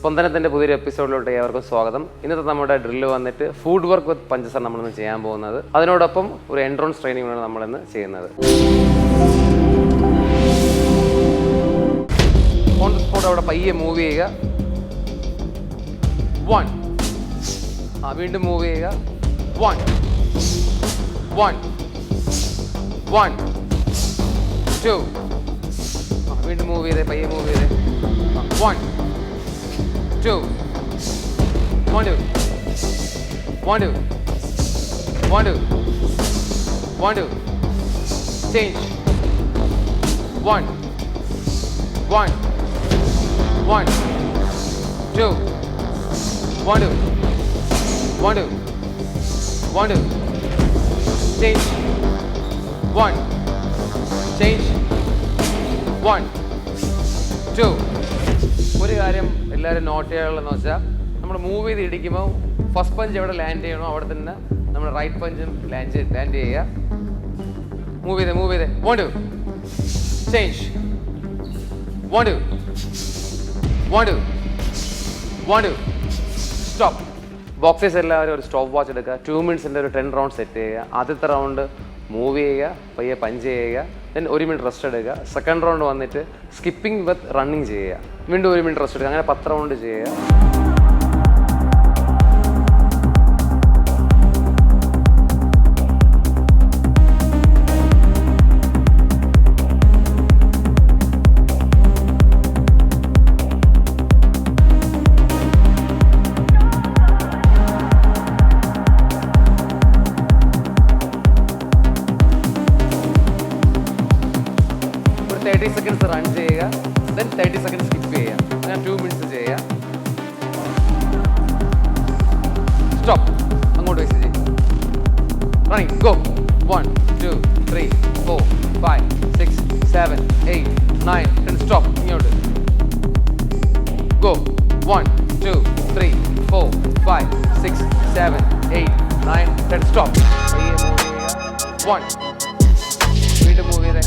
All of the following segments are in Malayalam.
സ്പന്ദനത്തിന്റെ പുതിയൊരു എപ്പിസോഡിലോട്ട് ഏവർക്കും സ്വാഗതം. ഇന്നത്തെ നമ്മുടെ ഡ്രില്ല് വന്നിട്ട് ഫുഡ് വർക്ക് വിത്ത് പഞ്ചസാർ നമ്മളിന്ന് ചെയ്യാൻ പോകുന്നത്. അതിനോടൊപ്പം ഒരു എൻട്രോൺസ് ട്രെയിനിങ് ആണ് നമ്മളിന്ന് ചെയ്യുന്നത്. ഓൺ ദ സ്പോട്ട് അവിടെ പയ്യെ മൂവ് ചെയ്യുക. വൺ ആ വീണ്ടും മൂവ് ചെയ്യുക. വൺ വൺ വൺ ടു വീണ്ടും മൂവ് ചെയ്തേ പയ്യെ മൂവ് ചെയ്തേ. One two. One, two. One, two. One, two. One, two. Change. One. One. One. Two. One, two. One, two. One, two. Change. One. Change. One. Two. ഒരു കാര്യം എല്ലാവരും നോട്ട് ചെയ്യാനുള്ളതെന്ന് വെച്ചാൽ നമ്മൾ മൂവ് ചെയ്ത് ഇടിക്കുമ്പോൾ ഫസ്റ്റ് പഞ്ച് എവിടെ ലാൻഡ് ചെയ്യണോ അവിടെ തന്നെ നമ്മൾ റൈറ്റ് പഞ്ചും ലാൻഡ് ലാൻഡ് ചെയ്യുക. മൂവ് ചെയ്തേ മൂവ് ചെയ്തേ. Won't change won't won't won't stop boxers എല്ലാവരും ഒരു സ്റ്റോപ്പ് വാച്ച് എടുക്കുക ടു മിനിറ്റ്സിന്റെ ഒരു ടെൻ റൗണ്ട് സെറ്റ് ചെയ്യുക. ആദ്യത്തെ റൗണ്ട് മൂവ് ചെയ്യുക പയ്യെ പഞ്ച് ചെയ്യുക ദെൻ ഒരു മിനിറ്റ് റെസ്റ്റ് എടുക്കുക. സെക്കൻഡ് റൗണ്ട് വന്നിട്ട് സ്കിപ്പിംഗ് വിത്ത് റണ്ണിങ് ചെയ്യുക. വീണ്ടും ഒരു മിനിറ്റ് റെസ്റ്റ് എടുക്കുക. അങ്ങനെ പത്ത് റൗണ്ട് ചെയ്യുക. One two three four five six seven eight nine ten stop ഇങ്ങോട്ട് go one two three four five six seven eight nine ten stop one വീണ്ടും മൂവ് ചെയ്തേ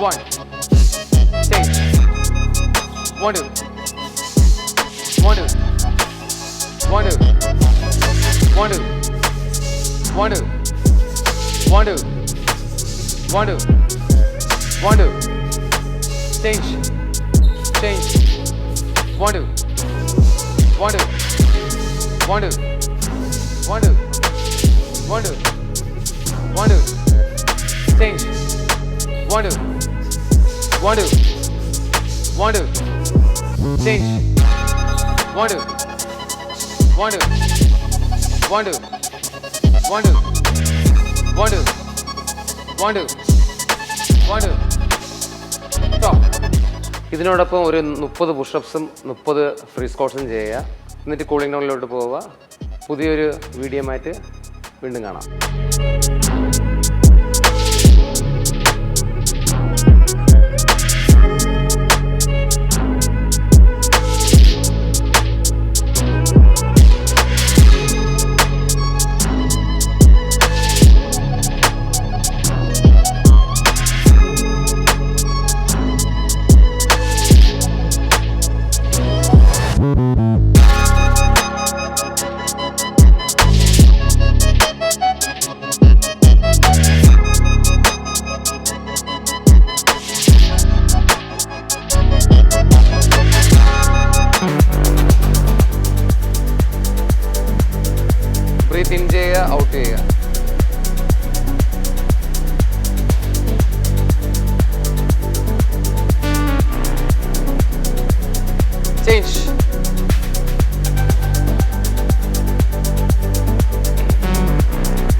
one one two one two one two one two one two One, two. One, Change. Change. One, two. One, two. One, two. Change. One, two. One, Change. One, two. One, two. One two. One. Stop. ഇതിനോടൊപ്പം ഒരു മുപ്പത് പുഷപ്സും മുപ്പത് ഫ്രീ സ്കോട്ട്സും ചെയ്യുക എന്നിട്ട് കൂളിംഗ് ഡൗണിലോട്ട് പോവുക പുതിയൊരു വീഡിയോ ആയിട്ട് വീണ്ടും കാണാം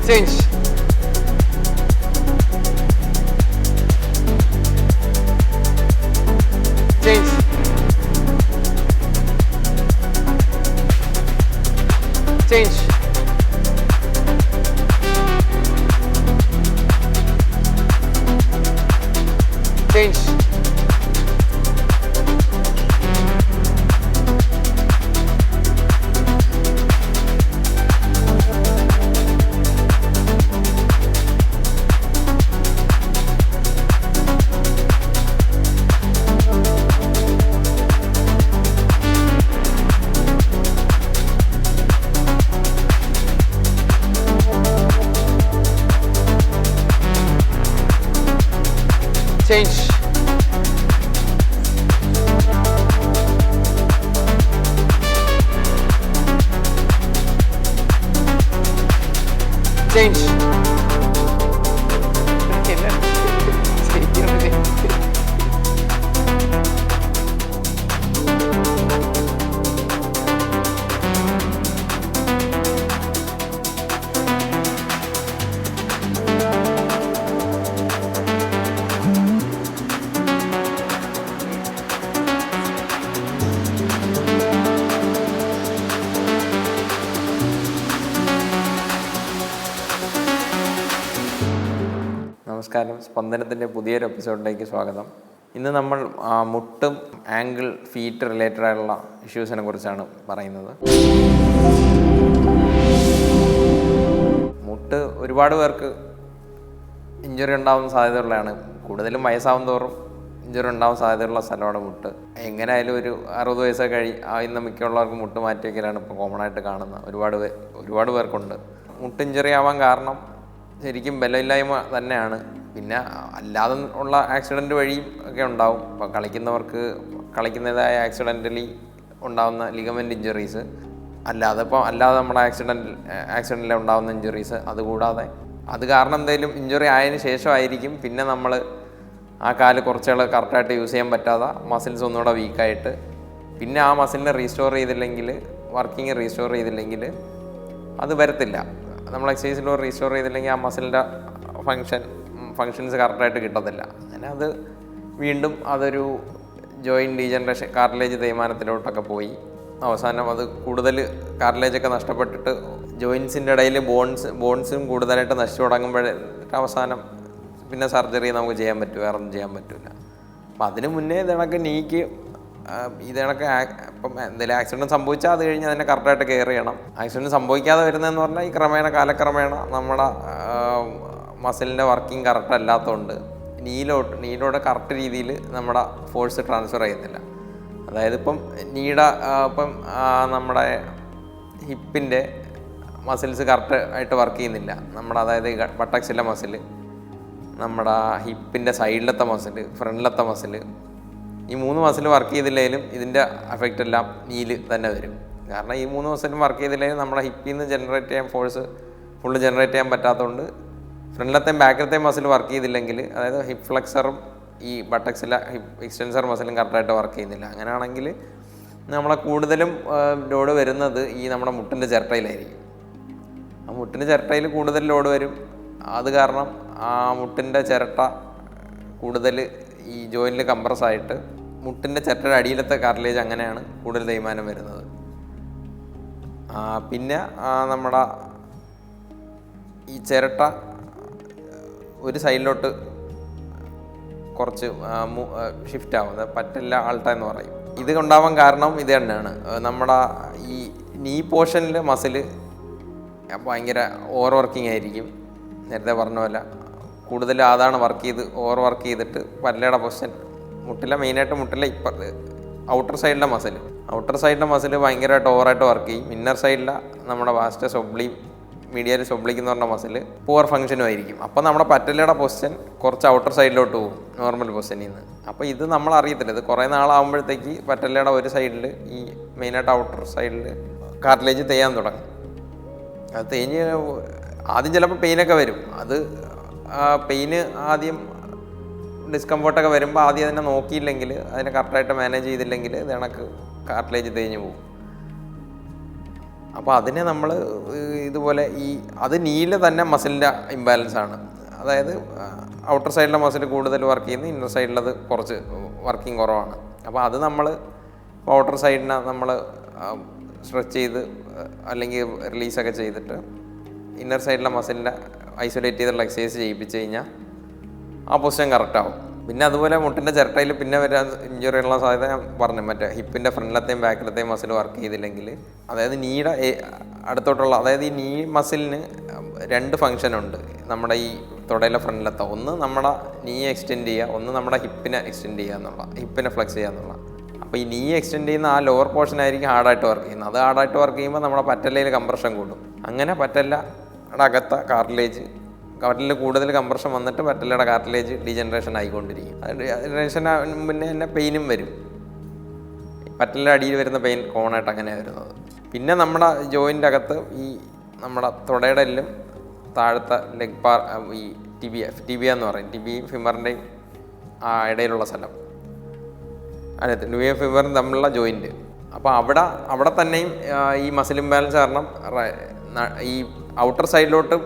Sente. Sente. Sente. ചേഞ്ച് നമസ്കാരം സ്പന്ദനത്തിന്റെ പുതിയൊരു എപ്പിസോഡിലേക്ക് സ്വാഗതം. ഇന്ന് നമ്മൾ മുട്ടും ആംഗിൾ ഫീറ്റ് റിലേറ്റഡ് ആയിട്ടുള്ള ഇഷ്യൂസിനെ കുറിച്ചാണ് പറയുന്നത്. മുട്ട് ഒരുപാട് പേർക്ക് ഇഞ്ചുറി ഉണ്ടാവാൻ സാധ്യതയുള്ളതാണ്. കൂടുതലും വയസ്സാവും തോറും ഇഞ്ചുറി ഉണ്ടാവാൻ സാധ്യതയുള്ള സ്ഥലമാണ് മുട്ട്. എങ്ങനെയായാലും ഒരു അറുപത് വയസ്സൊക്കെ കഴി ഇന്ന് മിക്കുള്ളവർക്ക് മുട്ട് മാറ്റി ഇപ്പോൾ കോമൺ ആയിട്ട് കാണുന്നത്. ഒരുപാട് ഒരുപാട് പേർക്കുണ്ട്. മുട്ട് ഇഞ്ചുറി ആവാൻ കാരണം ശരിക്കും ബലമില്ലായ്മ തന്നെയാണ്. പിന്നെ അല്ലാതെ ഉള്ള ആക്സിഡന്റ് വഴിയും ഒക്കെ ഉണ്ടാവും. ഇപ്പോൾ കളിക്കുന്നവർക്ക് കളിക്കുന്നതായ ആക്സിഡന്റലി ഉണ്ടാകുന്ന ലിഗമെന്റ് ഇഞ്ചുറീസ് അല്ലാതെ ഇപ്പോൾ അല്ലാതെ നമ്മുടെ ആക്സിഡന്റ് ആക്സിഡന്റിൽ ഉണ്ടാകുന്ന ഇഞ്ചുറീസ് അതുകൂടാതെ അത് കാരണം എന്തെങ്കിലും ഇഞ്ചുറി ആയതിന് ശേഷമായിരിക്കും പിന്നെ നമ്മൾ ആ കാൽ കുറച്ചുകൾ കറക്റ്റായിട്ട് യൂസ് ചെയ്യാൻ പറ്റാതെ മസിൽസ് ഒന്നുകൂടെ വീക്കായിട്ട് പിന്നെ ആ മസിലിനെ റീസ്റ്റോർ ചെയ്തില്ലെങ്കിൽ വർക്കിംഗ് റീസ്റ്റോർ ചെയ്തില്ലെങ്കിൽ അത് വരത്തില്ല. നമ്മൾ എക്സസൈസിലൂടെ റീസ്റ്റോർ ചെയ്തില്ലെങ്കിൽ ആ മസിലിന്റെ ഫങ്ഷൻ ഫങ്ഷൻസ് കറക്റ്റായിട്ട് കിട്ടത്തില്ല. അങ്ങനെ അത് വീണ്ടും അതൊരു ജോയിന്റ് ഡീജനറേഷൻ കാർട്ടിലേജ് തേയ്മാനത്തിലോട്ടൊക്കെ പോയി. അവസാനം അത് കൂടുതൽ കാർട്ടിലേജൊക്കെ നഷ്ടപ്പെട്ടിട്ട് ജോയിൻസിന്റെ ഇടയിൽ ബോൺസ് ബോൺസും കൂടുതലായിട്ട് നശിച്ചു തുടങ്ങുമ്പോഴേ അവസാനം പിന്നെ സർജറി നമുക്ക് ചെയ്യാൻ പറ്റും വേറൊന്നും ചെയ്യാൻ പറ്റില്ല അപ്പം അതിന് മുന്നേ ഇതണക്ക് നീക്ക് ഇത് കണക്ക് ഇപ്പം എന്തെങ്കിലും ആക്സിഡന്റ് സംഭവിച്ചാൽ അത് കഴിഞ്ഞ് അതിനെ കറക്റ്റായിട്ട് കെയർ ചെയ്യണം. ആക്സിഡന്റ് സംഭവിക്കാതെ വരുന്നതെന്ന് പറഞ്ഞാൽ ഈ ക്രമേണ കാലക്രമേണ നമ്മുടെ മസിലിന്റെ വർക്കിംഗ് കറക്റ്റ് അല്ലാത്തതുകൊണ്ട് നീലോട്ട് നീലോടെ കറക്റ്റ് രീതിയിൽ നമ്മുടെ ഫോഴ്സ് ട്രാൻസ്ഫർ ചെയ്യുന്നില്ല അതായത് ഇപ്പം നീട ഇപ്പം നമ്മുടെ ഹിപ്പിന്റെ മസിൽസ് കറക്റ്റ് ആയിട്ട് വർക്ക് ചെയ്യുന്നില്ല. നമ്മുടെ അതായത് ബട്ടക്സിലെ മസിൽ നമ്മുടെ ഹിപ്പിന്റെ സൈഡിലത്തെ മസിൽ ഫ്രണ്ടിലത്തെ മസിൽ ഈ മൂന്ന് മാസത്തിൽ വർക്ക് ചെയ്തില്ലെങ്കിലും ഇതിന്റെ എഫക്റ്റ് എല്ലാം നീൽ തന്നെ വരും. കാരണം ഈ മൂന്ന് മാസത്തിലും വർക്ക് ചെയ്തില്ലെങ്കിലും നമ്മുടെ ഹിപ്പിൽ നിന്ന് ജനറേറ്റ് ചെയ്യാൻ ഫോഴ്സ് ഫുള്ള് ജനറേറ്റ് ചെയ്യാൻ പറ്റാത്തതുകൊണ്ട് ഫ്രണ്ടിലത്തെയും ബാക്കിലത്തെയും മസിൽ വർക്ക് ചെയ്തില്ലെങ്കിൽ അതായത് ഹിപ്പ് ഫ്ലെക്സറും ഈ ബട്ടക്സിലെ ഹിപ്പ് എക്സ്റ്റൻസർ മസിലും കറക്റ്റായിട്ട് വർക്ക് ചെയ്യുന്നില്ല. അങ്ങനെയാണെങ്കിൽ നമ്മളെ കൂടുതലും ലോഡ് വരുന്നത് ഈ നമ്മുടെ മുട്ടിന്റെ ചിരട്ടയിലായിരിക്കും. ആ മുട്ടിന്റെ ചിരട്ടയിൽ കൂടുതൽ ലോഡ് വരും. അത് കാരണം ആ മുട്ടിന്റെ ചിരട്ട കൂടുതൽ ഈ ജോയിനിൽ കംപ്രസ് ആയിട്ട് മുട്ടിന്റെ ചിരട്ടയുടെ അടിയിലത്തെ കാർട്ടിലേജ് അങ്ങനെയാണ് കൂടുതൽ തേയ്മാനം വരുന്നത്. പിന്നെ നമ്മുടെ ഈ ചിരട്ട ഒരു സൈഡിലോട്ട് കുറച്ച് ഷിഫ്റ്റ് ആവുന്നത് പറ്റില്ല ആൾട്ട എന്ന് പറയും. ഇത് ഉണ്ടാവാൻ കാരണം ഇത് തന്നെയാണ്. നമ്മുടെ ഈ നീ പോർഷനിൽ മസിൽ ഭയങ്കര ഓവർ വർക്കിംഗ് ആയിരിക്കും. നേരത്തെ പറഞ്ഞ പോലെ കൂടുതൽ അതാണ് വർക്ക് ചെയ്ത് ഓവർ വർക്ക് ചെയ്തിട്ട് പല്ലയുടെ പൊസിഷൻ മുട്ടില്ല മെയിനായിട്ട് മുട്ടില്ല. ഇപ്പം ഔട്ടർ സൈഡിലെ മസിൽ ഔട്ടർ സൈഡിലെ മസിൽ ഭയങ്കരമായിട്ട് ഓവറായിട്ട് വർക്ക് ചെയ്യും. ഇന്നർ സൈഡിലെ നമ്മുടെ വാസ്റ്റ് സൊബ്ലി മീഡിയയിൽ സൊബ്ലിക്ക് എന്ന് പറഞ്ഞ മസിൽ പൂർ ഫംഗ്ഷനും ആയിരിക്കും. അപ്പോൾ നമ്മുടെ പറ്റലയുടെ പൊസിഷൻ കുറച്ച് ഔട്ടർ സൈഡിലോട്ട് പോകും നോർമൽ പൊസിഷനിൽ നിന്ന് അപ്പോൾ ഇത് നമ്മൾ അറിയത്തില്ല. ഇത് കുറേ നാളാകുമ്പോഴത്തേക്ക് പറ്റലയുടെ ഒരു സൈഡിൽ ഈ മെയിനായിട്ട് ഔട്ടർ സൈഡിൽ കാർട്ടിലേജ് തേയാൻ തുടങ്ങും. അത് തേഞ്ഞ് ആദ്യം ചിലപ്പോൾ പെയിനൊക്കെ വരും. അത് പെയിന് ആദ്യം ഡിസ്കംഫർട്ടൊക്കെ വരുമ്പോൾ ആദ്യം അതിനെ നോക്കിയില്ലെങ്കിൽ അതിനെ കറക്റ്റായിട്ട് മാനേജ് ചെയ്തില്ലെങ്കിൽ ഇത് കണക്ക് കാർട്ടിലേജ് തേഞ്ഞ് പോകും. അപ്പോൾ അതിനെ നമ്മൾ ഇതുപോലെ ഈ അത് നീല തന്നെ മസിലിന്റെ ഇംബാലൻസ് ആണ്. അതായത് ഔട്ടർ സൈഡിലെ മസിൽ കൂടുതൽ വർക്ക് ചെയ്യുന്നു ഇന്നർ സൈഡിലത് കുറച്ച് വർക്കിംഗ് കുറവാണ്. അപ്പോൾ അത് നമ്മൾ ഔട്ടർ സൈഡിനെ നമ്മൾ സ്ട്രെച്ച് ചെയ്ത് അല്ലെങ്കിൽ റിലീസൊക്കെ ചെയ്തിട്ട് ഇന്നർ സൈഡിലെ മസിലിന്റെ ഐസൊലേറ്റ് ചെയ്തുള്ള എക്സസൈസ് ചെയ്യിപ്പിച്ച് കഴിഞ്ഞാൽ ആ പൊസിഷൻ കറക്റ്റാവും പിന്നെ അതുപോലെ മുട്ടിന്റെ ചിരട്ടയിൽ പിന്നെ വരാൻ ഇഞ്ചുറി ഉള്ള സാധ്യത ഞാൻ പറഞ്ഞു. മറ്റേ ഹിപ്പിന്റെ ഫ്രണ്ടിലത്തെയും ബാക്കിലത്തെയും മസിൽ വർക്ക് ചെയ്തില്ലെങ്കിൽ അതായത് നീയുടെ അടുത്തോട്ടുള്ള അതായത് ഈ നീ മസിലിന് രണ്ട് ഫങ്ഷനുണ്ട് നമ്മുടെ ഈ തുടയിലെ ഫ്രണ്ടിലത്തെ ഒന്ന് നമ്മുടെ നീ എക്സ്റ്റെൻഡ് ചെയ്യുക ഒന്ന് നമ്മുടെ ഹിപ്പിനെ എക്സ്റ്റെൻഡ് ചെയ്യുക എന്നുള്ള ഹിപ്പിനെ ഫ്ലെക്സ് ചെയ്യുക എന്നുള്ള. അപ്പോൾ ഈ നീ എക്സ്റ്റെൻഡ് ചെയ്യുന്ന ആ ലോവർ പോർഷൻ ആയിരിക്കും ഹാർഡായിട്ട് വർക്ക് ചെയ്യുന്നത്. അത് ഹാർഡായിട്ട് വർക്ക് ചെയ്യുമ്പോൾ നമ്മുടെ പറ്റലയിൽ കംപ്രഷൻ കൂടും. അങ്ങനെ പറ്റല്ല അകത്ത കാർട്ടിലേജ് പറ്റലിൽ കൂടുതൽ കംപ്രഷൻ വന്നിട്ട് പറ്റലയുടെ കാർട്ടിലേജ് ഡീജനറേഷൻ ആയിക്കൊണ്ടിരിക്കും. ഡീജനറേഷൻ മുന്നേ തന്നെ പെയിനും വരും. പറ്റലിന്റെ അടിയിൽ വരുന്ന പെയിൻ കോമൺ ആയിട്ട് അങ്ങനെയാണ് വരുന്നത്. പിന്നെ നമ്മുടെ ജോയിന്റെ അകത്ത് ഈ നമ്മുടെ തുടയുടെ എല്ലും താഴത്തെ ലെഗ് പാർ ഈ ടിബിയ ടിബിയ എന്ന് പറയും. ടിബിയും ഫിമറിന്റെയും ആ ഇടയിലുള്ള സ്ഥലം. അതെ ന്യൂയ ഫിമറും തമ്മിലുള്ള ജോയിന്റ് അപ്പോൾ അവിടെ അവിടെ തന്നെയും ഈ മസിൽ ഇംബാലൻസ് കാരണം ഈ ഔട്ടർ സൈഡിലോട്ട്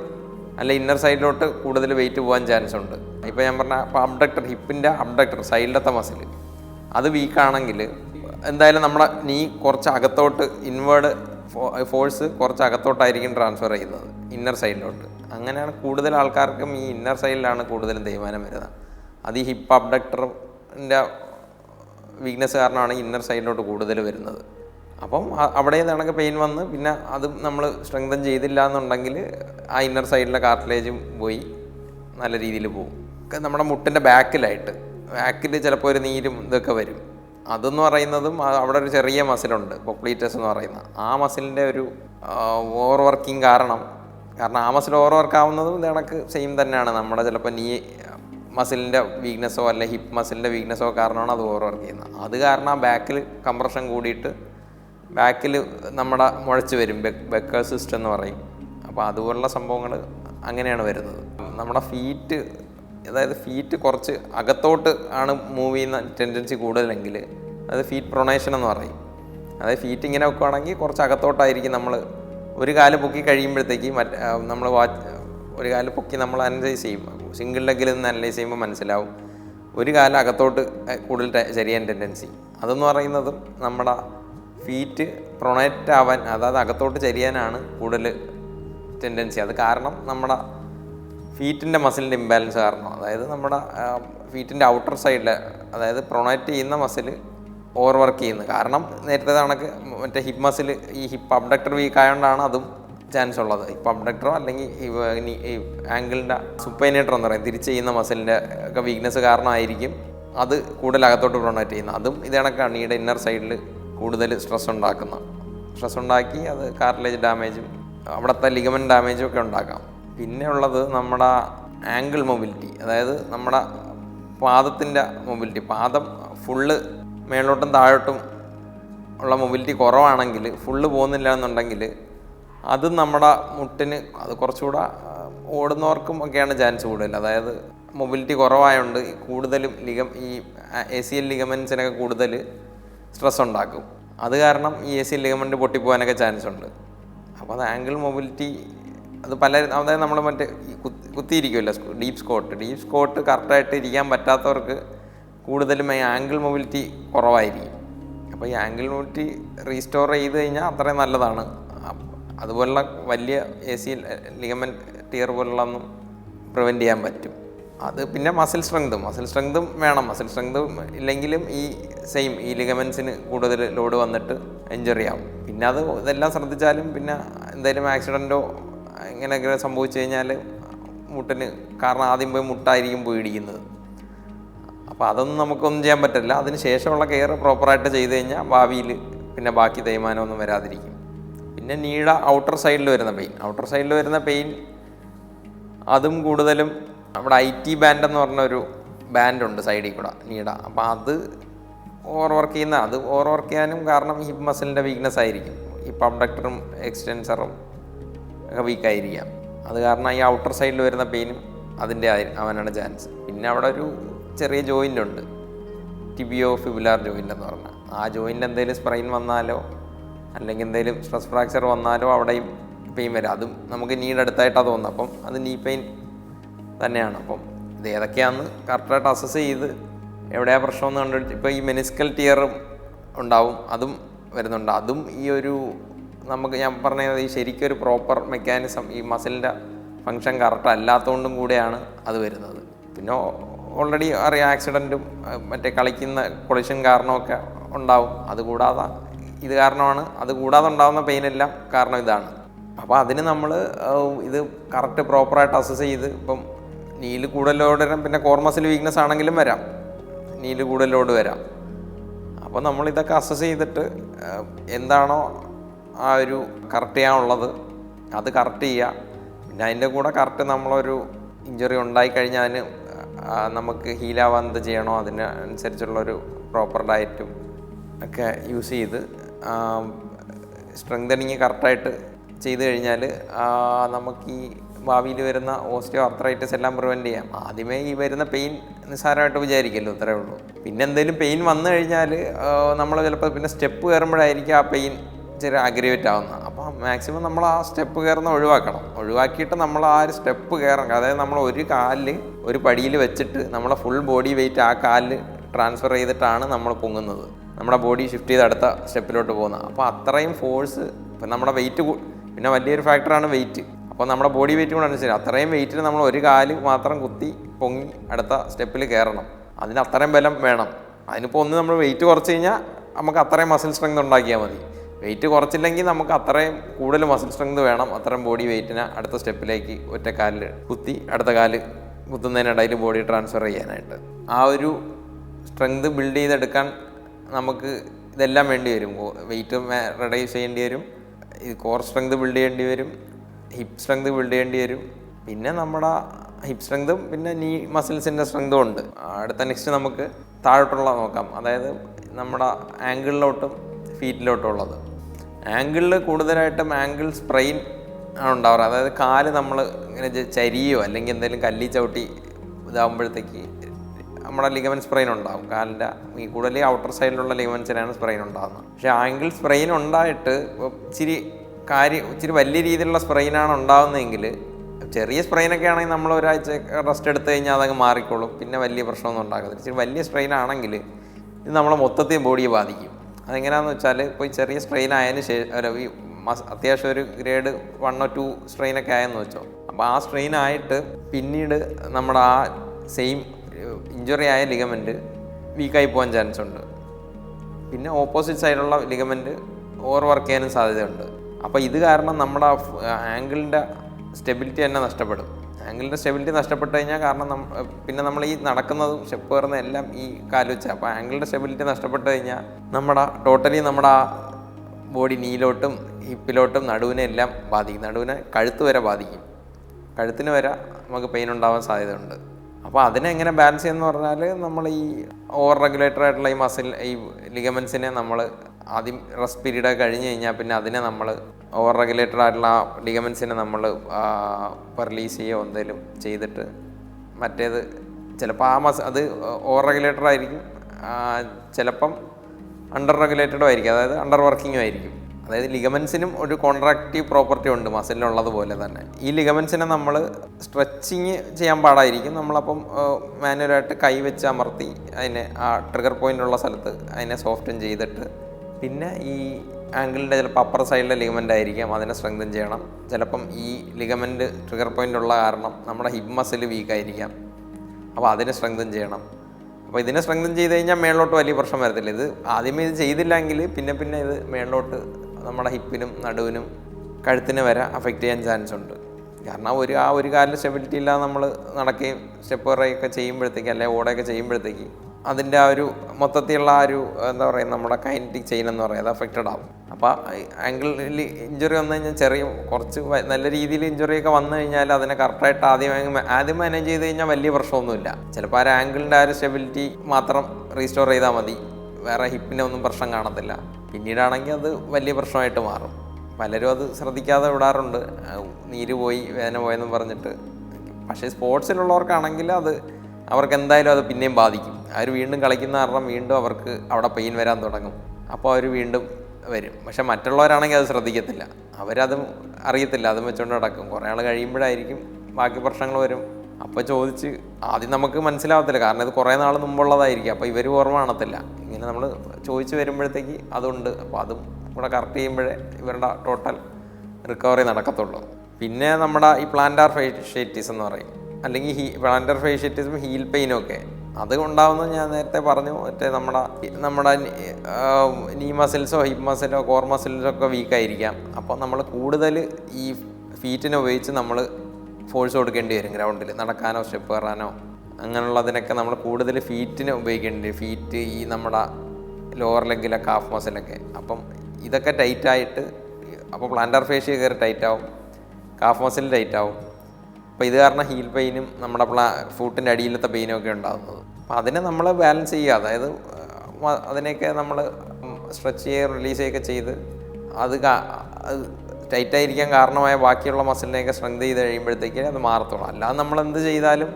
അല്ല ഇന്നർ സൈഡിലോട്ട് കൂടുതൽ വെയിറ്റ് പോകാൻ ചാൻസ് ഉണ്ട്. ഇപ്പോൾ ഞാൻ പറഞ്ഞ അപ്പോൾ അബ്ഡക്ടർ ഹിപ്പിന്റെ അബ്ഡക്ടർ സൈഡിലത്തെ മസിൽ അത് വീക്കാണെങ്കിൽ എന്തായാലും നമ്മുടെ നീ കുറച്ച് അകത്തോട്ട് ഇൻവേർഡ് ഫോഴ്സ് കുറച്ച് അകത്തോട്ടായിരിക്കും ട്രാൻസ്ഫർ ചെയ്യുന്നത് ഇന്നർ സൈഡിലോട്ട് അങ്ങനെയാണ് കൂടുതൽ ആൾക്കാർക്കും ഈ ഇന്നർ സൈഡിലാണ് കൂടുതലും തേയ്മാനം വരുന്നത്. അത് ഈ ഹിപ്പ് അബ്ഡക്ടറിന്റെ വീക്ക്നെസ് കാരണമാണ് ഇന്നർ സൈഡിലോട്ട് കൂടുതൽ വരുന്നത്. അപ്പം അവിടെ നിന്നൊക്കെ പെയിൻ വന്ന് പിന്നെ അത് നമ്മൾ സ്ട്രെങ്തൻ ചെയ്തില്ല എന്നുണ്ടെങ്കിൽ ആ ഇന്നർ സൈഡിലെ കാർട്ടിലേജും പോയി നല്ല രീതിയിൽ പോകും നമ്മുടെ മുട്ടിന്റെ ബാക്കിലായിട്ട് ബാക്കിൽ ചിലപ്പോൾ ഒരു നീരും ഇതൊക്കെ വരും. അതെന്ന് പറയുന്നതും അവിടെ ഒരു ചെറിയ മസിലുണ്ട് പൊപ്ലീറ്റസ് എന്ന് പറയുന്ന. ആ മസിലിന്റെ ഒരു ഓവർ വർക്കിംഗ് കാരണം കാരണം ആ മസിൽ ഓവർ വർക്ക് ആവുന്നതും ഇത് കണക്ക് സെയിം തന്നെയാണ്. നമ്മുടെ ചിലപ്പോൾ നീ മസിലിന്റെ വീക്ക്നെസ്സോ അല്ലെ ഹിപ്പ് മസിലിന്റെ വീക്ക്നെസ്സോ കാരണമാണ് അത് ഓവർ വർക്ക് ചെയ്യുന്നത്. അത് കാരണം ആ ബാക്കിൽ കംപ്രഷൻ കൂടിയിട്ട് ബാക്കിൽ നമ്മുടെ മുഴച്ച് വരും. ബെക്കേഴ്സ് സിസ്റ്റം എന്ന് പറയും. അപ്പോൾ അതുപോലുള്ള സംഭവങ്ങൾ അങ്ങനെയാണ് വരുന്നത്. നമ്മുടെ ഫീറ്റ് അതായത് ഫീറ്റ് കുറച്ച് അകത്തോട്ട് ആണ് മൂവ് ചെയ്യുന്ന ടെൻഡൻസി കൂടുതലെങ്കിൽ അത് ഫീറ്റ് പ്രൊണേഷൻ എന്ന് പറയും. അതായത് ഫീറ്റ് ഇങ്ങനെ വെക്കുവാണെങ്കിൽ കുറച്ച് അകത്തോട്ടായിരിക്കും നമ്മൾ ഒരു കാൽ പൊക്കി കഴിയുമ്പോഴത്തേക്ക് മറ്റ് നമ്മൾ വാച്ച് ഒരു കാൽ പൊക്കി നമ്മൾ അനലൈസ് ചെയ്യും. സിംഗിൾ ലെഗിൽ നിന്ന് അനലൈസ് ചെയ്യുമ്പോൾ മനസ്സിലാവും. ഒരു കാലം അകത്തോട്ട് കൂടുതൽ ശരിയാൻ ടെൻഡൻസി അതെന്ന് പറയുന്നതും നമ്മുടെ ഫീറ്റ് പ്രൊണേറ്റ് ആവാൻ അതായത് അകത്തോട്ട് ചരിയാനാണ് കൂടുതൽ ടെൻഡൻസി അത് കാരണം നമ്മുടെ ഫീറ്റിന്റെ മസിലിന്റെ ഇംബാലൻസ് കാരണം. അതായത് നമ്മുടെ ഫീറ്റിന്റെ ഔട്ടർ സൈഡിൽ അതായത് പ്രൊണേറ്റ് ചെയ്യുന്ന മസിൽ ഓവർ വർക്ക് ചെയ്യുന്നത് കാരണം നേരത്തെ കണക്ക് മറ്റേ ഹിപ്പ് മസിൽ ഈ ഹിപ്പ് അബ്ഡക്ടർ വീക്ക് ആയതുകൊണ്ടാണ് അതും ചാൻസ് ഉള്ളത്. ഹിപ്പ് അബ്ഡക്ടറോ അല്ലെങ്കിൽ ഈ- ആംഗിളിന്റെ സുപ്പൈനേറ്റർ എന്ന് പറയും. തിരിച്ച് ചെയ്യുന്ന മസിലിന്റെ ഒക്കെ വീക്ക്നെസ് കാരണമായിരിക്കും അത് കൂടുതൽ അകത്തോട്ട് പ്രൊണേറ്റ് ചെയ്യുന്നത്. അതും ഇത് കണക്കാണ്. ഈയുടെ ഇന്നർ സൈഡിൽ കൂടുതൽ സ്ട്രെസ് ഉണ്ടാക്കുന്ന. സ്ട്രെസ് ഉണ്ടാക്കി അത് കാർട്ടിലേജ് ഡാമേജും അവിടുത്തെ ലിഗമൻ ഡാമേജും ഒക്കെ ഉണ്ടാക്കാം. പിന്നെ ഉള്ളത് നമ്മുടെ ആംഗിൾ മൊബിലിറ്റി അതായത് നമ്മുടെ പാദത്തിന്റെ മൊബിലിറ്റി പാദം ഫുള്ള് മേളോട്ടും താഴോട്ടും ഉള്ള മൊബിലിറ്റി കുറവാണെങ്കിൽ ഫുള്ള് പോകുന്നില്ല എന്നുണ്ടെങ്കിൽ അത് നമ്മുടെ മുട്ടിന് അത് കുറച്ചുകൂടെ ഓടുന്നവർക്കും ഒക്കെയാണ് ചാൻസ് കൂടുതൽ. അതായത് മൊബിലിറ്റി കുറവായതുകൊണ്ട് കൂടുതലും ലിഗം ഈ എ സി എൽ ലിഗമെൻസിനൊക്കെ കൂടുതൽ സ്ട്രെസ് ഉണ്ടാക്കും. അത് കാരണം ഈ എ സി ലിഗമെന്റ് പൊട്ടിപ്പോകാനൊക്കെ ചാൻസ് ഉണ്ട്. അപ്പോൾ അത് ആംഗിൾ മൊബിലിറ്റി അത് പല അതായത് നമ്മൾ മറ്റേ കുത്തിയിരിക്കുമല്ലോ ഡീപ്പ് സ്കോട്ട് ഡീപ് സ്കോട്ട് കറക്റ്റായിട്ട് ഇരിക്കാൻ പറ്റാത്തവർക്ക് കൂടുതലും ഈ ആംഗിൾ മൊബിലിറ്റി കുറവായിരിക്കും. അപ്പോൾ ഈ ആംഗിൾ മൊബിലിറ്റി റീസ്റ്റോർ ചെയ്ത് കഴിഞ്ഞാൽ അത്രയും നല്ലതാണ്. അതുപോലുള്ള വലിയ എ സി ലിഗമൻ ടിയർ പോലുള്ളതൊന്നും പ്രിവെന്റ് ചെയ്യാൻ പറ്റും. അത് പിന്നെ മസിൽ സ്ട്രെങ്തും മസിൽ സ്ട്രെങ്തും വേണം. മസിൽ സ്ട്രെങ്തും ഇല്ലെങ്കിലും ഈ സെയിം ഈ ലിഗമെൻസിന് കൂടുതൽ ലോഡ് വന്നിട്ട് എൻജറി ആവും. പിന്നെ അത് ഇതെല്ലാം ശ്രദ്ധിച്ചാലും പിന്നെ എന്തെങ്കിലും ആക്സിഡന്റോ ഇങ്ങനെയൊക്കെ സംഭവിച്ചു കഴിഞ്ഞാൽ മുട്ടിന് കാരണം ആദ്യം പോയി മുട്ടായിരിക്കും പോയി ഇടിക്കുന്നത് അപ്പോൾ അതൊന്നും നമുക്കൊന്നും ചെയ്യാൻ പറ്റില്ല. അതിന് ശേഷമുള്ള കെയർ പ്രോപ്പറായിട്ട് ചെയ്ത് കഴിഞ്ഞാൽ ഭാവിയിൽ പിന്നെ ബാക്കി തേയ്മാനമൊന്നും വരാതിരിക്കും. പിന്നെ നീട ഔട്ടർ സൈഡിൽ വരുന്ന പെയിൻ ഔട്ടർ സൈഡിൽ വരുന്ന പെയിൻ അതും കൂടുതലും നമ്മുടെ ഐ ടി ബാൻഡ് എന്ന് പറഞ്ഞൊരു ബാൻഡുണ്ട് സൈഡിൽ കൂടെ നീട. അപ്പോൾ അത് ഓവർ വർക്ക് ചെയ്യുന്ന അത് ഓവർ വർക്ക് ചെയ്യാനും കാരണം ഹിപ്പ് മസിലിന്റെ വീക്ക്നെസ് ആയിരിക്കും. ഈ പബ്ഡക്ടറും എക്സ്റ്റൻസറും ഒക്കെ വീക്കായിരിക്കാം അത് കാരണം ഈ ഔട്ടർ സൈഡിൽ വരുന്ന പെയിനും അതിന്റെ അവനാണ് ചാൻസ് പിന്നെ അവിടെ ഒരു ചെറിയ ജോയിന്റ് ഉണ്ട്. ടിബിയോ ഫിബുലാർ ജോയിന്റ് എന്ന് പറഞ്ഞാൽ ആ ജോയിന്റ് എന്തെങ്കിലും സ്പ്രെയിൻ വന്നാലോ അല്ലെങ്കിൽ എന്തെങ്കിലും സ്ട്രെസ് ഫ്രാക്ചർ വന്നാലോ അവിടെയും പെയിൻ വരും. അതും നമുക്ക് നീഡ് തോന്നുന്നത്. അപ്പം അത് നീ പെയിൻ തന്നെയാണ്. അപ്പം ഇത് ഏതൊക്കെയാണെന്ന് കറക്റ്റായിട്ട് അസസ് ചെയ്ത് എവിടെയാ പ്രശ്നമെന്ന് കണ്ടുപിടിച്ച് ഇപ്പോൾ ഈ മെനിസ്കൽ ടിയറും ഉണ്ടാവും അതും വരുന്നുണ്ട്. അതും ഈ ഒരു നമുക്ക് ഞാൻ പറഞ്ഞത് ഈ ശരിക്കും ഒരു പ്രോപ്പർ മെക്കാനിസം ഈ മസിലിന്റെ ഫങ്ഷൻ കറക്റ്റ് അല്ലാത്തതുകൊണ്ടും കൂടെയാണ് അത് വരുന്നത്. പിന്നെ ഓൾറെഡി അറിയാം ആക്സിഡന്റും മറ്റേ കളിക്കുന്ന കൊളിഷൻ കാരണമൊക്കെ ഉണ്ടാവും. അതുകൂടാതെ ഇത് കാരണമാണ്. അത് കൂടാതെ ഉണ്ടാകുന്ന പെയിനെല്ലാം കാരണം ഇതാണ്. അപ്പോൾ അതിന് നമ്മൾ ഇത് കറക്റ്റ് പ്രോപ്പറായിട്ട് അസസ് ചെയ്ത് ഇപ്പം നീൽ കൂടുതൽ ലോഡ് വരാം പിന്നെ കോർമസിൽ വീക്ക്നെസ് ആണെങ്കിലും വരാം. നീൽ കൂടുതൽ ലോഡ് വരാം. അപ്പോൾ നമ്മൾ ഇതൊക്കെ അസസ് ചെയ്തിട്ട് എന്താണോ ആ ഒരു കറക്റ്റ് ചെയ്യാനുള്ളത് അത് കറക്റ്റ് ചെയ്യുക പിന്നെ അതിന്റെ കൂടെ കറക്റ്റ് നമ്മളൊരു ഇഞ്ചുറി ഉണ്ടായിക്കഴിഞ്ഞാൽ അതിന് നമുക്ക് ഹീലാവാൻ എന്ത് ചെയ്യണോ അതിന് അനുസരിച്ചുള്ളൊരു പ്രോപ്പർ ഡയറ്റും ഒക്കെ യൂസ് ചെയ്ത് സ്ട്രെങ്തനിങ് കറക്റ്റായിട്ട് ചെയ്ത് കഴിഞ്ഞാൽ നമുക്ക് ഈ ഭാവിയിൽ വരുന്ന ഓസ്റ്റിയോ ആർത്രൈറ്റിസ് എല്ലാം പ്രിവെന്റ് ചെയ്യാം. ആദ്യമേ ഈ വരുന്ന പെയിൻ നിസ്സാരമായിട്ട് വിചാരിക്കല്ലോ അത്രേ ഉള്ളൂ. പിന്നെ എന്തെങ്കിലും പെയിൻ വന്നു കഴിഞ്ഞാൽ നമ്മൾ ചിലപ്പോൾ പിന്നെ സ്റ്റെപ്പ് കയറുമ്പോഴായിരിക്കും ആ പെയിൻ ചെറിയ അഗ്രിവേറ്റ് ആവുന്നത്. അപ്പോൾ മാക്സിമം നമ്മൾ ആ സ്റ്റെപ്പ് കയറുന്ന ഒഴിവാക്കണം. ഒഴിവാക്കിയിട്ട് നമ്മൾ ആ ഒരു സ്റ്റെപ്പ് കയറണം. അതായത് നമ്മൾ ഒരു കാലിൽ ഒരു പടിയിൽ വെച്ചിട്ട് നമ്മളെ ഫുൾ ബോഡി വെയിറ്റ് ആ കാലിൽ ട്രാൻസ്ഫർ ചെയ്തിട്ടാണ് നമ്മൾ പൊങ്ങുന്നത്. നമ്മുടെ ബോഡി ഷിഫ്റ്റ് ചെയ്ത് അടുത്ത സ്റ്റെപ്പിലോട്ട് പോകുന്നത്. അപ്പോൾ അത്രയും ഫോഴ്സ് ഇപ്പം നമ്മുടെ വെയിറ്റ് പിന്നെ വലിയൊരു ഫാക്ടറാണ് വെയിറ്റ് അപ്പോൾ നമ്മുടെ ബോഡി വെയിറ്റ് കൂടെ അനുസരിച്ച് അത്രയും വെയിറ്റിൽ നമ്മൾ ഒരു കാൽ മാത്രം കുത്തി പൊങ്ങി അടുത്ത സ്റ്റെപ്പിൽ കയറണം. അതിന് അത്രയും ബലം വേണം. അതിനിപ്പോൾ ഒന്ന് നമ്മൾ വെയിറ്റ് കുറച്ച് കഴിഞ്ഞാൽ നമുക്ക് അത്രയും മസിൽ സ്ട്രെങ്ത് ഉണ്ടാക്കിയാൽ മതി. വെയിറ്റ് കുറച്ചില്ലെങ്കിൽ നമുക്ക് അത്രയും കൂടുതൽ മസിൽ സ്ട്രെങ്ത് വേണം. അത്രയും ബോഡി വെയിറ്റിനെ അടുത്ത സ്റ്റെപ്പിലേക്ക് ഒറ്റ കാലിൽ കുത്തി അടുത്ത കാൽ കുത്തുന്നതിനിടയിൽ ബോഡി ട്രാൻസ്ഫർ ചെയ്യാനായിട്ട്. ആ ഒരു സ്ട്രെങ്ത് ബിൽഡ് ചെയ്തെടുക്കാൻ നമുക്ക് ഇതെല്ലാം വേണ്ടി വരും. വെയിറ്റ് റെഡ്യൂസ് ചെയ്യേണ്ടി വരും. കോർ സ്ട്രെങ്ത് ബിൽഡ് ചെയ്യേണ്ടി വരും. ഹിപ്പ് സ്ട്രെങ്ത് ബിൽഡ് ചെയ്യേണ്ടി വരും. പിന്നെ നമ്മുടെ ഹിപ് സ്ട്രെങ്തും പിന്നെ നീ മസിൽസിന്റെ സ്ട്രെങ്തും ഉണ്ട്. അടുത്ത നെക്സ്റ്റ് നമുക്ക് താഴോട്ടുള്ള നോക്കാം. അതായത് നമ്മുടെ ആംഗിളിലോട്ടും ഫീറ്റിലോട്ടും ഉള്ളത്. ആംഗിളിൽ കൂടുതലായിട്ടും ആംഗിൾ സ്പ്രെയിൻ ആണ് ഉണ്ടാവാറ്. അതായത് കാൽ നമ്മൾ ഇങ്ങനെ ചരിയോ അല്ലെങ്കിൽ എന്തെങ്കിലും കല്ലി ചവിട്ടി ഇതാകുമ്പോഴത്തേക്ക് നമ്മുടെ ലിഗമൻ സ്പ്രെയിൻ ഉണ്ടാകും കാലിന്റെ ഈ കൂടുതൽ ഔട്ടർ സൈഡിലുള്ള ലിഗമൻസിനാണ് സ്പ്രെയിൻ ഉണ്ടാകുന്നത് പക്ഷേ ആംഗിൾ സ്പ്രെയിൻ ഉണ്ടായിട്ട് ഇച്ചിരി കാര്യം ഇച്ചിരി വലിയ രീതിയിലുള്ള സ്പ്രെയിനാണ് ഉണ്ടാകുന്നതെങ്കിൽ ചെറിയ സ്പ്രെയിനൊക്കെ ആണെങ്കിൽ നമ്മൾ ഒരാഴ്ച റെസ്റ്റ് എടുത്തു കഴിഞ്ഞാൽ അതങ്ങ് മാറിക്കോളും. പിന്നെ വലിയ പ്രശ്നമൊന്നും ഉണ്ടാകത്തില്ല. ഇച്ചിരി വലിയ സ്ട്രെയിൻ ആണെങ്കിൽ ഇത് നമ്മളെ മൊത്തത്തിൽ ബോഡിയെ ബാധിക്കും. അതെങ്ങനെയാണെന്ന് വെച്ചാൽ ഇപ്പോൾ ഈ ചെറിയ സ്ട്രെയിൻ ആയതിന് ശേഷം ഈ അത്യാവശ്യം ഒരു ഗ്രേഡ് വണ്ണോ ടു സ്ട്രെയിനൊക്കെ ആയെന്ന് വെച്ചോ. അപ്പോൾ ആ സ്ട്രെയിൻ ആയിട്ട് പിന്നീട് നമ്മുടെ ആ സെയിം ഇഞ്ചുറി ആയ ലിഗമെന്റ് വീക്കായി പോകാൻ ചാൻസ് ഉണ്ട്. പിന്നെ ഓപ്പോസിറ്റ് സൈഡുള്ള ലിഗമെന്റ് ഓവർ വർക്ക് ചെയ്യാനും സാധ്യതയുണ്ട്. അപ്പോൾ ഇത് കാരണം നമ്മുടെ ആംഗിളിന്റെ സ്റ്റെബിലിറ്റി തന്നെ നഷ്ടപ്പെടും. ആംഗിളിന്റെ സ്റ്റെബിലിറ്റി നഷ്ടപ്പെട്ട് കഴിഞ്ഞാൽ കാരണം നം പിന്നെ നമ്മൾ ഈ നടക്കുന്നതും സ്റ്റെപ്പ് കയറുന്നതും എല്ലാം ഈ കാൽ വെച്ചാൽ അപ്പോൾ ആംഗിളിന്റെ സ്റ്റെബിലിറ്റി നഷ്ടപ്പെട്ട് കഴിഞ്ഞാൽ നമ്മുടെ ടോട്ടലി നമ്മുടെ ആ ബോഡി നീലോട്ടും ഹിപ്പിലോട്ടും നടുവിനെ എല്ലാം ബാധിക്കും. നടുവിനെ കഴുത്ത് വരെ ബാധിക്കും. കഴുത്തിന് വരെ നമുക്ക് പെയിൻ ഉണ്ടാവാൻ സാധ്യതയുണ്ട്. അപ്പോൾ അതിനെ എങ്ങനെ ബാലൻസ് ചെയ്യുമെന്ന് പറഞ്ഞാൽ നമ്മൾ ഈ ഓവർ റെഗുലേറ്റർ ആയിട്ടുള്ള ഈ മസിൽ ഈ ലിഗമെൻസിനെ നമ്മൾ ആദ്യം റെസ്റ്റ് പീരീഡ് കഴിഞ്ഞ് കഴിഞ്ഞാൽ പിന്നെ അതിനെ നമ്മൾ ഓവർ റെഗുലേറ്റഡ് ആയിട്ടുള്ള ലിഗമെൻസിനെ നമ്മൾ റിലീസ് ചെയ്യുകയോ എന്തെങ്കിലും ചെയ്തിട്ട്. മറ്റേത് ചിലപ്പോൾ ആ മസ് അത് ഓവർ റെഗുലേറ്റഡ് ആയിരിക്കും ചിലപ്പം അണ്ടർ റെഗുലേറ്റഡും ആയിരിക്കും. അതായത് അണ്ടർ വർക്കിംഗും ആയിരിക്കും. അതായത് ലിഗമെൻസിനും ഒരു കോൺട്രാക്റ്റീവ് പ്രോപ്പർട്ടി ഉണ്ട് മസിലിനുള്ളതുപോലെ തന്നെ. ഈ ലിഗമെൻസിനെ നമ്മൾ സ്ട്രെച്ചിങ് ചെയ്യാൻ പാടായിരിക്കും. നമ്മളപ്പം മാനുവലായിട്ട് കൈ വെച്ച് അമർത്തി അതിനെ ആ ട്രിഗർ പോയിന്റുള്ള സ്ഥലത്ത് അതിനെ സോഫ്റ്റൻ ചെയ്തിട്ട് പിന്നെ ഈ ആംഗിളിന്റെ ചിലപ്പോൾ അപ്പർ സൈഡിലെ ലിഗമെന്റ് ആയിരിക്കാം. അതിനെ സ്ട്രെങ്തൻ ചെയ്യണം. ചിലപ്പം ഈ ലിഗമെന്റ് ട്രിഗർ പോയിന്റ് ഉള്ള കാരണം നമ്മുടെ ഹിപ് മസിൽ വീക്കായിരിക്കാം അപ്പോൾ അതിനെ സ്ട്രെങ്തൻ ചെയ്യണം. അപ്പോൾ ഇതിനെ സ്ട്രെങ്തൻ ചെയ്ത് കഴിഞ്ഞാൽ മേളിലോട്ട് വലിയ പ്രശ്നം വരത്തില്ല. ഇത് ആദ്യമേ ഇത് ചെയ്തില്ലെങ്കിൽ പിന്നെ പിന്നെ ഇത് മേളിലോട്ട് നമ്മുടെ ഹിപ്പിനും നടുവിനും കഴുത്തിന് വരെ അഫക്റ്റ് ചെയ്യാൻ ചാൻസ് ഉണ്ട്. കാരണം ഒരു ആ ഒരു കാലിൽ സ്റ്റെബിലിറ്റി ഇല്ലാതെ നമ്മൾ നടക്കുകയും സ്റ്റെപ്പ് പറയുകയൊക്കെ ചെയ്യുമ്പോഴത്തേക്ക് അല്ലെങ്കിൽ ഓടുകയൊക്കെ ചെയ്യുമ്പോഴത്തേക്ക് അതിന്റെ ആ ഒരു മൊത്തത്തിലുള്ള ആ ഒരു എന്താ പറയുക നമ്മുടെ കൈനറ്റിക് ചെയിൻ എന്ന് പറയുന്നത് അഫക്റ്റഡ് ആവും. അപ്പോൾ ആംഗിളിൽ ഇഞ്ചുറി വന്നു കഴിഞ്ഞാൽ ചെറിയ കുറച്ച് നല്ല രീതിയിൽ ഇഞ്ചുറി ഒക്കെ വന്നു കഴിഞ്ഞാൽ അതിനെ കറക്റ്റായിട്ട് ആദ്യം ആദ്യം മാനേജ് ചെയ്ത് കഴിഞ്ഞാൽ വലിയ പ്രശ്നമൊന്നുമില്ല. ചിലപ്പോൾ ആ ഒരു ആംഗിളിന്റെ ആ ഒരു സ്റ്റെബിലിറ്റി മാത്രം റീസ്റ്റോർ ചെയ്താൽ മതി. വേറെ ഹിപ്പിന്റെ ഒന്നും പ്രശ്നം കാണത്തില്ല. പിന്നീടാണെങ്കിൽ അത് വലിയ പ്രശ്നമായിട്ട് മാറും. പലരും അത് ശ്രദ്ധിക്കാതെ വിടാറുണ്ട്. നീര് പോയി വേദന പോയെന്നും പറഞ്ഞിട്ട്. പക്ഷേ സ്പോർട്സിലുള്ളവർക്കാണെങ്കിൽ അത് അവർക്ക് എന്തായാലും അത് പിന്നെയും ബാധിക്കും. അവർ വീണ്ടും കളിക്കുന്ന കാരണം വീണ്ടും അവർക്ക് അവിടെ പെയിൻ വരാൻ തുടങ്ങും. അപ്പോൾ അവർ വീണ്ടും വരും. പക്ഷെ മറ്റുള്ളവരാണെങ്കിൽ അത് ശ്രദ്ധിക്കത്തില്ല. അവരത് അറിയത്തില്ല. അതും വെച്ചുകൊണ്ട് നടക്കും. കുറേ ആൾ കഴിയുമ്പോഴായിരിക്കും ബാക്കി പ്രശ്നങ്ങൾ വരും. അപ്പോൾ ചോദിച്ച് ആദ്യം നമുക്ക് മനസ്സിലാവത്തില്ല. കാരണം ഇത് കുറേ നാൾ മുമ്പുള്ളതായിരിക്കും. അപ്പോൾ ഇവർ ഓർമ്മ കാണത്തില്ല. ഇങ്ങനെ നമ്മൾ ചോദിച്ച് വരുമ്പോഴത്തേക്ക് അതുണ്ട്. അപ്പോൾ അതും കൂടെ കറക്റ്റ് ചെയ്യുമ്പോഴേ ഇവരുടെ ടോട്ടൽ റിക്കവറി നടക്കത്തുള്ളൂ. പിന്നെ നമ്മുടെ ഈ പ്ലാന്റാർ ഫെഷ്യറ്റീസ് എന്ന് പറയും. അല്ലെങ്കിൽ ഹീ പ്ലാന്റർ ഫേഷ്യറ്റിസും ഹീൽ പെയിനും ഒക്കെ. അത് ഉണ്ടാവുന്നത് ഞാൻ നേരത്തെ പറഞ്ഞു മറ്റേ നമ്മുടെ നമ്മുടെ നീ മസിൽസോ ഹിപ്പ് മസിലോ കോർ മസിൽസോ ഒക്കെ വീക്കായിരിക്കാം അപ്പോൾ നമ്മൾ കൂടുതൽ ഈ ഫീറ്റിനെ ഉപയോഗിച്ച് നമ്മൾ ഫോഴ്സ് കൊടുക്കേണ്ടി വരും ഗ്രൗണ്ടിൽ നടക്കാനോ സ്റ്റെപ്പ് കയറാനോ അങ്ങനെയുള്ളതിനൊക്കെ നമ്മൾ കൂടുതൽ ഫീറ്റിന് ഉപയോഗിക്കേണ്ടി വരും. ഫീറ്റ് ഈ നമ്മുടെ ലോവർ ലെഗിലെ കാഫ് മസിലൊക്കെ അപ്പം ഇതൊക്കെ ടൈറ്റായിട്ട് അപ്പോൾ പ്ലാന്റർ ഫേഷ്യ കയറി ടൈറ്റാവും കാഫ് മസിൽ ടൈറ്റ് ആവും. അപ്പോൾ ഇത് കാരണം ഹീൽ പെയിനും നമ്മുടെ പ്ലാ ഫൂട്ടിന്റെ അടിയിലത്തെ പെയിനും ഒക്കെ ഉണ്ടാകുന്നത് അപ്പോൾ അതിനെ നമ്മൾ ബാലൻസ് ചെയ്യുക. അതായത് അതിനെയൊക്കെ നമ്മൾ സ്ട്രെച്ച് ചെയ്യുക റിലീസ് ചെയ്യുകയൊക്കെ ചെയ്ത് അത് ടൈറ്റായിരിക്കാൻ കാരണമായ ബാക്കിയുള്ള മസിലിനെയൊക്കെ സ്ട്രെങ്ത് ചെയ്ത് കഴിയുമ്പോഴത്തേക്ക് അത് മാറത്തുള്ളൂ. അല്ലാതെ നമ്മൾ എന്ത് ചെയ്താലും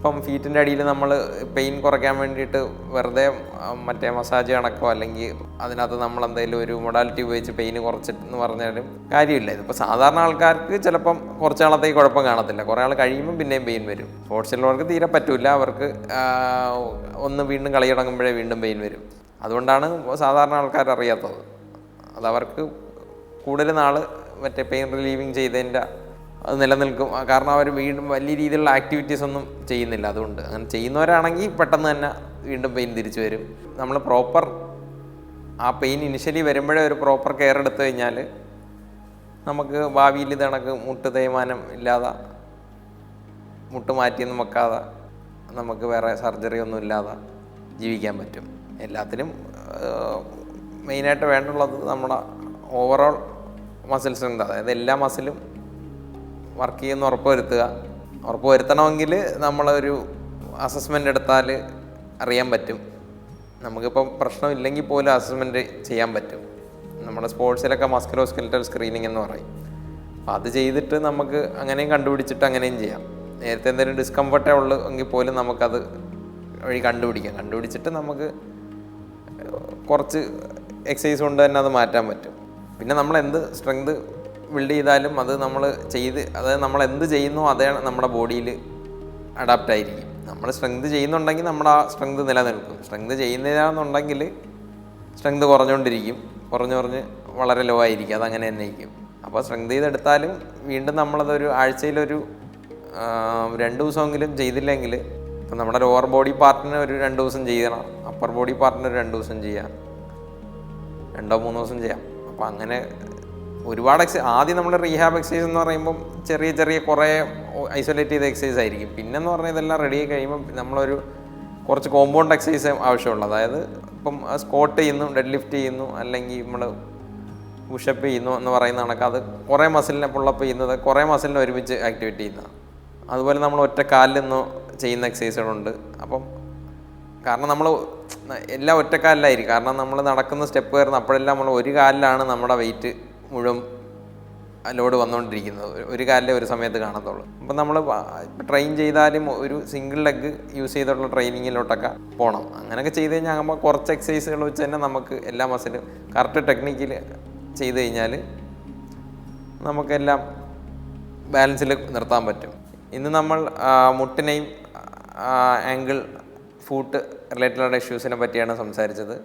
ഇപ്പം ഫീറ്റിന്റെ അടിയിൽ നമ്മൾ പെയിൻ കുറയ്ക്കാൻ വേണ്ടിയിട്ട് വെറുതെ മറ്റേ മസാജ് കണക്കോ അല്ലെങ്കിൽ അതിനകത്ത് നമ്മൾ എന്തെങ്കിലും ഒരു മൊഡാലിറ്റി ഉപയോഗിച്ച് പെയിൻ കുറച്ചിട്ടെന്ന് പറഞ്ഞാലും കാര്യമില്ല. ഇതിപ്പോൾ സാധാരണ ആൾക്കാർക്ക് ചിലപ്പം കുറച്ച് നാളത്തേക്ക് കുഴപ്പം കാണത്തില്ല. കുറേ ആൾ കഴിയുമ്പോൾ പിന്നെയും പെയിൻ വരും. സ്പോർട്സിലുള്ളവർക്ക് തീരെ പറ്റില്ല അവർക്ക് ഒന്ന് വീണ്ടും കളി തുടങ്ങുമ്പോഴേ വീണ്ടും പെയിൻ വരും. അതുകൊണ്ടാണ് സാധാരണ ആൾക്കാർ അറിയാത്തത്. അതവർക്ക് കൂടുതൽ നാൾ മറ്റേ പെയിൻ റിലീവിങ് ചെയ്തതിന്റെ അത് നിലനിൽക്കും. കാരണം അവർ വീണ്ടും വലിയ രീതിയിലുള്ള ആക്ടിവിറ്റീസ് ഒന്നും ചെയ്യുന്നില്ല. അതുകൊണ്ട് അങ്ങനെ ചെയ്യുന്നവരാണെങ്കിൽ പെട്ടെന്ന് തന്നെ വീണ്ടും പെയിൻ തിരിച്ചു വരും. നമ്മൾ പ്രോപ്പർ ആ പെയിൻ ഇനിഷ്യലി വരുമ്പോഴേ ഒരു പ്രോപ്പർ കെയർ എടുത്തു കഴിഞ്ഞാൽ നമുക്ക് ഭാവിയിൽ ഇത് കണക്ക് മുട്ട് തേയ്മാനം ഇല്ലാതെ മുട്ട് മാറ്റിയൊന്നും വെക്കാതെ നമുക്ക് വേറെ സർജറി ഒന്നും ഇല്ലാതെ ജീവിക്കാൻ പറ്റും. എല്ലാത്തിനും മെയിനായിട്ട് വേണ്ടുള്ളത് നമ്മുടെ ഓവറോൾ മസിൽ സ്ട്രെങ്ത് അതായത് എല്ലാ മസിലും വർക്ക് ചെയ്യുമെന്ന് ഉറപ്പ് വരുത്തുക ഉറപ്പ് വരുത്തണമെങ്കിൽ നമ്മളൊരു അസസ്മെന്റ് എടുത്താൽ അറിയാൻ പറ്റും. നമുക്കിപ്പം പ്രശ്നമില്ലെങ്കിൽ പോലും അസസ്മെന്റ് ചെയ്യാൻ പറ്റും. നമ്മുടെ സ്പോർട്സിലൊക്കെ മസ്കുലോ സ്കെൽറ്റൽ സ്ക്രീനിങ് എന്ന് പറയും. അപ്പോൾ അത് ചെയ്തിട്ട് നമുക്ക് അങ്ങനെയും കണ്ടുപിടിച്ചിട്ട് അങ്ങനെയും ചെയ്യാം. നേരത്തെ എന്തെങ്കിലും ഡിസ്കംഫർട്ടേ ഉള്ളൂ എങ്കിൽ പോലും നമുക്കത് വഴി കണ്ടുപിടിക്കാം. കണ്ടുപിടിച്ചിട്ട് നമുക്ക് കുറച്ച് എക്സസൈസ് കൊണ്ട് തന്നെ അത് മാറ്റാൻ പറ്റും. പിന്നെ നമ്മൾ എന്ത് സ്ട്രെങ്ത് ബിൽഡ് ചെയ്താലും അത് നമ്മൾ ചെയ്ത് അതായത് നമ്മൾ എന്ത് ചെയ്യുന്നു അതേ നമ്മുടെ ബോഡിയിൽ അഡാപ്റ്റ് ആയിരിക്കും. നമ്മൾ സ്ട്രെങ്ത് ചെയ്യുന്നുണ്ടെങ്കിൽ നമ്മുടെ ആ സ്ട്രെങ്ത് നിലനിൽക്കും. സ്ട്രെങ്ത് ചെയ്യുന്നില്ലാന്നുണ്ടെങ്കിൽ സ്ട്രെങ്ത് കുറഞ്ഞുകൊണ്ടിരിക്കും. കുറഞ്ഞു കുറഞ്ഞ് വളരെ ലോ ആയിരിക്കും. അതങ്ങനെ തന്നെ ഇരിക്കും. അപ്പോൾ സ്ട്രെങ്ത് ചെയ്തെടുത്താലും വീണ്ടും നമ്മളതൊരു ആഴ്ചയിലൊരു രണ്ട് ദിവസമെങ്കിലും ചെയ്തില്ലെങ്കിൽ ഇപ്പം നമ്മുടെ ലോവർ ബോഡി പാർട്ടിന് ഒരു രണ്ട് ദിവസം ചെയ്യണം. അപ്പർ ബോഡി പാർട്ടിന് ഒരു രണ്ട് ദിവസം ചെയ്യാം. രണ്ടോ മൂന്നോ ദിവസം ചെയ്യാം. അപ്പോൾ അങ്ങനെ ഒരുപാട് എക്സൈസ് ആദ്യം നമ്മൾ റീഹാബ് എക്സസൈസ് എന്ന് പറയുമ്പോൾ ചെറിയ ചെറിയ കുറേ ഐസൊലേറ്റ് ചെയ്ത എക്സസൈസ് ആയിരിക്കും. പിന്നെന്ന് പറഞ്ഞാൽ ഇതെല്ലാം റെഡി ആയി കഴിയുമ്പോൾ നമ്മളൊരു കുറച്ച് കോമ്പൗണ്ട് എക്സസൈസ് ആവശ്യമുള്ളൂ അതായത് ഇപ്പം സ്കോട്ട് ചെയ്യുന്നു ഡെഡ് ലിഫ്റ്റ് ചെയ്യുന്നു അല്ലെങ്കിൽ നമ്മൾ പുഷപ്പ് ചെയ്യുന്നു എന്ന് പറയുന്ന കണക്ക് അത് കുറേ മസിലിനെ പുള്ളപ്പ് ചെയ്യുന്നത് കുറേ മസിലിനെ ഒരുമിച്ച് ആക്ടിവേറ്റ് ചെയ്യുന്നതാണ് അതുപോലെ നമ്മൾ ഒറ്റ കാലിൽ നിന്ന് ചെയ്യുന്ന എക്സസൈസുകളുണ്ട് അപ്പം കാരണം നമ്മൾ എല്ലാം ഒറ്റക്കാലിലായിരിക്കും. കാരണം നമ്മൾ നടക്കുന്ന സ്റ്റെപ്പ് കയറുന്ന അപ്പോഴെല്ലാം നമ്മൾ ഒരു കാലിലാണ് നമ്മുടെ വെയിറ്റ് മുഴുവൻ ലോഡ് വന്നുകൊണ്ടിരിക്കുന്നത് ഒരു- കാലിലെ ഒരു സമയത്ത് കാണത്തുള്ളൂ. അപ്പം നമ്മൾ ട്രെയിൻ ചെയ്താലും ഒരു സിംഗിൾ ലെഗ് യൂസ് ചെയ്തുള്ള ട്രെയിനിങ്ങിലോട്ടൊക്കെ പോകണം അങ്ങനെയൊക്കെ ചെയ്ത് കഴിഞ്ഞാൽ ആകുമ്പോൾ കുറച്ച് എക്സസൈസുകൾ വെച്ച് തന്നെ നമുക്ക് എല്ലാ മസിലും കറക്റ്റ് ടെക്നിക്കിൽ ചെയ്ത് കഴിഞ്ഞാൽ നമുക്കെല്ലാം ബാലൻസിൽ നിർത്താൻ പറ്റും. ഇന്ന് നമ്മൾ മുട്ടിനെയും ആംഗിൾ ഫൂട്ട് റിലേറ്റഡ് ഇഷ്യൂസിനെ പറ്റിയാണ് സംസാരിച്ചത്.